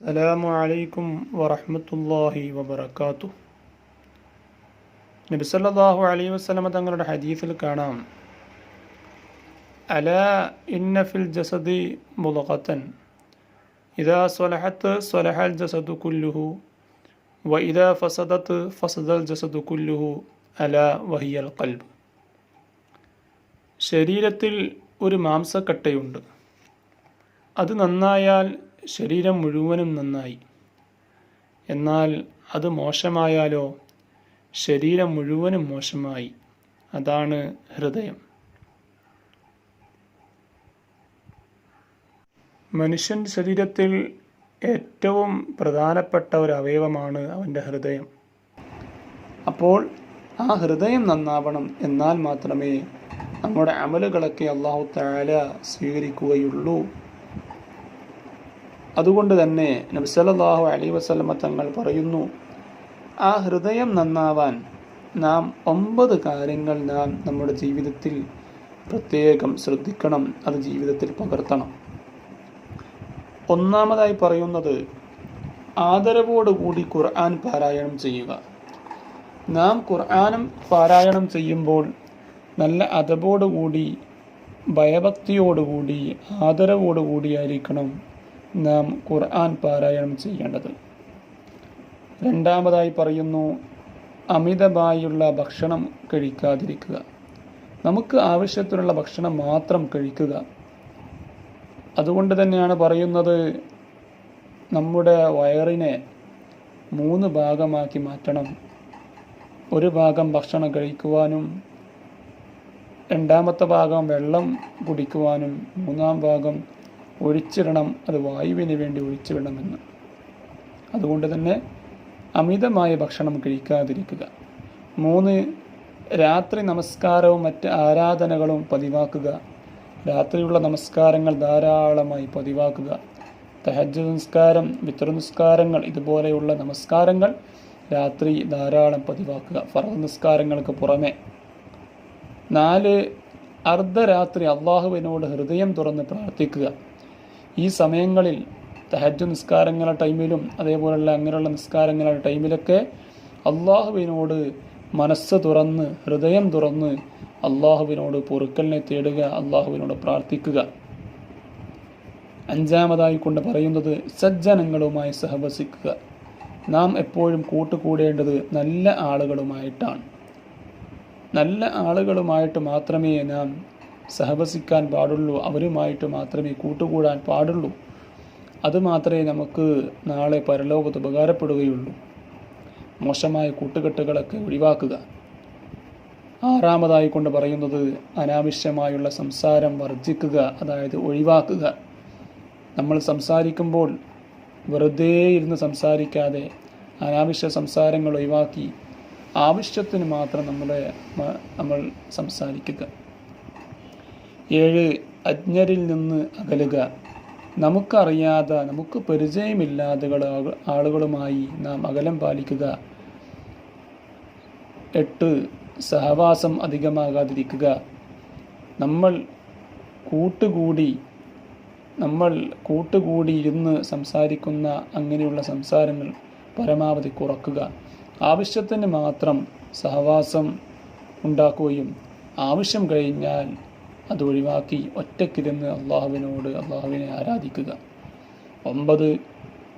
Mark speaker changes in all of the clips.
Speaker 1: അസ്സലാമു അലൈക്കും വറഹ്മത്തുള്ളാഹി വബറകാതുഹു. നബി സല്ലല്ലാഹു അലൈഹി വസല്ലമ തങ്ങളുടെ ഹദീസിൽ കാണാം. അല ഇന്ന ഫിൽ ജസദി മുലഖത്തൻ ഇദാ സ്വലഹത്ത് സ്വലഹൽ ജസദു കുല്ലുഹു വ ഇദാ ഫസദത്ത് ഫസദൽ ജസദു കുല്ലുഹു അല വഹിയൽ ഖൽബ്. ശരീരത്തിൽ ഒരു മാംസക്കട്ടയുണ്ട്. അത് നന്നായാൽ ശരീരം മുഴുവനും നന്നായി. എന്നാൽ അത് മോശമായാലോ? ശരീരം മുഴുവനും മോശമായി. അതാണ് ഹൃദയം. മനുഷ്യൻ ശരീരത്തിൽ ഏറ്റവും പ്രധാനപ്പെട്ട ഒരു അവയവമാണ് അവന്റെ ഹൃദയം. അപ്പോൾ ആ ഹൃദയം നന്നാവണം എന്നാൽ മാത്രമേ നമ്മുടെ അമലുകളൊക്കെ അള്ളാഹു താല സ്വീകരിക്കുകയുള്ളൂ. അതുകൊണ്ട് തന്നെ നബ്സലല്ലാഹു അലൈ വസ്ലമ തങ്ങൾ പറയുന്നു ആ ഹൃദയം നന്നാവാൻ നാം ഒമ്പത് കാര്യങ്ങൾ നാം നമ്മുടെ ജീവിതത്തിൽ പ്രത്യേകം ശ്രദ്ധിക്കണം അത് ജീവിതത്തിൽ പകർത്തണം. ഒന്നാമതായി പറയുന്നത് ആദരവോടുകൂടി ഖുർആൻ പാരായണം ചെയ്യുക. നാം ഖുർആാനും പാരായണം ചെയ്യുമ്പോൾ നല്ല അതബോടുകൂടി ഭയഭക്തിയോടുകൂടി ആദരവോടുകൂടിയായിരിക്കണം നാം ഖുർആൻ പാരായണം ചെയ്യേണ്ടത്. രണ്ടാമതായി പറയുന്നു അമിതമായുള്ള ഭക്ഷണം കഴിക്കാതിരിക്കുക. നമുക്ക് ആവശ്യത്തിനുള്ള ഭക്ഷണം മാത്രം കഴിക്കുക. അതുകൊണ്ട് തന്നെയാണ് പറയുന്നത് നമ്മുടെ വയറിനെ മൂന്ന് ഭാഗമാക്കി മാറ്റണം. ഒരു ഭാഗം ഭക്ഷണം കഴിക്കുവാനും രണ്ടാമത്തെ ഭാഗം വെള്ളം കുടിക്കുവാനും മൂന്നാം ഭാഗം ഒഴിച്ചിടണം. അത് വായുവിന് വേണ്ടി ഒഴിച്ചിടണമെന്ന്. അതുകൊണ്ട് തന്നെ അമിതമായ ഭക്ഷണം കഴിക്കാതിരിക്കുക. മൂന്ന് രാത്രി നമസ്കാരവും മറ്റ് ആരാധനകളും പതിവാക്കുക. രാത്രിയുള്ള നമസ്കാരങ്ങൾ ധാരാളമായി പതിവാക്കുക. തഹജ് നിസ്കാരം വിത്ര നിസ്കാരങ്ങൾ ഇതുപോലെയുള്ള നമസ്കാരങ്ങൾ രാത്രി ധാരാളം പതിവാക്കുക. ഫറദ് നിസ്കാരങ്ങൾക്ക് പുറമെ. നാല് അർദ്ധരാത്രി അള്ളാഹുവിനോട് ഹൃദയം തുറന്ന് പ്രാർത്ഥിക്കുക. ഈ സമയങ്ങളിൽ തഹജ് നിസ്കാരങ്ങളുടെ ടൈമിലും അതേപോലെയുള്ള അങ്ങനെയുള്ള നിസ്കാരങ്ങളുടെ ടൈമിലൊക്കെ അള്ളാഹുവിനോട് മനസ്സ് തുറന്ന് ഹൃദയം തുറന്ന് അള്ളാഹുവിനോട് പൊറുക്കലിനെ തേടുക അള്ളാഹുവിനോട് പ്രാർത്ഥിക്കുക. അഞ്ചാമതായി കൊണ്ട് പറയുന്നത് സജ്ജനങ്ങളുമായി സഹവസിക്കുക. നാം എപ്പോഴും കൂട്ടുകൂടേണ്ടത് നല്ല ആളുകളുമായിട്ടാണ്. നല്ല ആളുകളുമായിട്ട് മാത്രമേ നാം സഹവസിക്കാൻ പാടുള്ളൂ. അവരുമായിട്ട് മാത്രമേ കൂട്ടുകൂടാൻ പാടുള്ളൂ. അത് മാത്രമേ നമുക്ക് നാളെ പരലോകത്ത് ഉപകാരപ്പെടുകയുള്ളൂ. മോശമായ കൂട്ടുകെട്ടുകളൊക്കെ ഒഴിവാക്കുക. ആറാമതായി കൊണ്ട് പറയുന്നത് അനാവശ്യമായുള്ള സംസാരം വർജിക്കുക അതായത് ഒഴിവാക്കുക. നമ്മൾ സംസാരിക്കുമ്പോൾ വെറുതെ ഇരുന്ന് സംസാരിക്കാതെ അനാവശ്യ സംസാരങ്ങൾ ഒഴിവാക്കി ആവശ്യത്തിന് മാത്രം നമ്മുടെ നമ്മൾ സംസാരിക്കുക. ഏഴ് അജ്ഞരിൽ നിന്ന് അകലുക. നമുക്കറിയാതെ നമുക്ക് പരിചയമില്ലാത്ത ആളുകളുമായി നാം അകലം പാലിക്കുക. എട്ട് സഹവാസം അധികമാകാതിരിക്കുക. നമ്മൾ കൂട്ടുകൂടി നമ്മൾ കൂട്ടുകൂടി ഇരുന്ന് സംസാരിക്കുന്ന അങ്ങനെയുള്ള സംസാരങ്ങൾ പരമാവധി കുറക്കുക. ആവശ്യത്തിന് മാത്രം സഹവാസം ഉണ്ടാക്കുകയും ആവശ്യം കഴിഞ്ഞാൽ അത് ഒഴിവാക്കി ഒറ്റക്കിരുന്ന് അള്ളാഹുവിനോട് അള്ളാഹുവിനെ ആരാധിക്കുക. ഒമ്പത്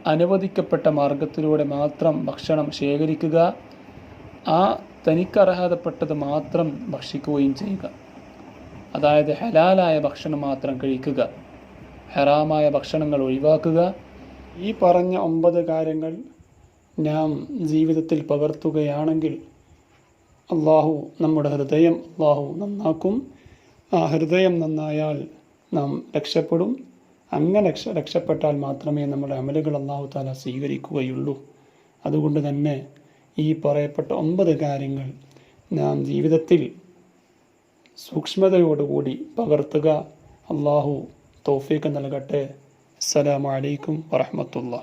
Speaker 1: അനുവദിക്കപ്പെട്ട മാർഗത്തിലൂടെ മാത്രം ഭക്ഷണം ശേഖരിക്കുക. ആ തനിക്ക് അർഹതപ്പെട്ടത് മാത്രം ഭക്ഷിക്കുകയും ചെയ്യുക. അതായത് ഹലാലായ ഭക്ഷണം മാത്രം കഴിക്കുക. ഹറാമായ ഭക്ഷണങ്ങൾ ഒഴിവാക്കുക. ഈ പറഞ്ഞ ഒമ്പത് കാര്യങ്ങൾ നാം ജീവിതത്തിൽ പകർത്തുകയാണെങ്കിൽ അള്ളാഹു നമ്മുടെ ഹൃദയം അള്ളാഹു നന്നാക്കും. ആ ഹൃദയം നന്നായാൽ നാം രക്ഷപ്പെടും. അങ്ങനെ രക്ഷ രക്ഷപ്പെട്ടാൽ മാത്രമേ നമ്മുടെ അമലുകൾ അള്ളാഹു താല സ്വീകരിക്കുകയുള്ളൂ. അതുകൊണ്ട് തന്നെ ഈ പറയപ്പെട്ട ഒമ്പത് കാര്യങ്ങൾ നാം ജീവിതത്തിൽ സൂക്ഷ്മതയോടുകൂടി പകർത്തുക. അള്ളാഹു തോഫീക്ക് നൽകട്ടെ. അസ്സലാമു അലൈക്കും വറഹമത്തുള്ള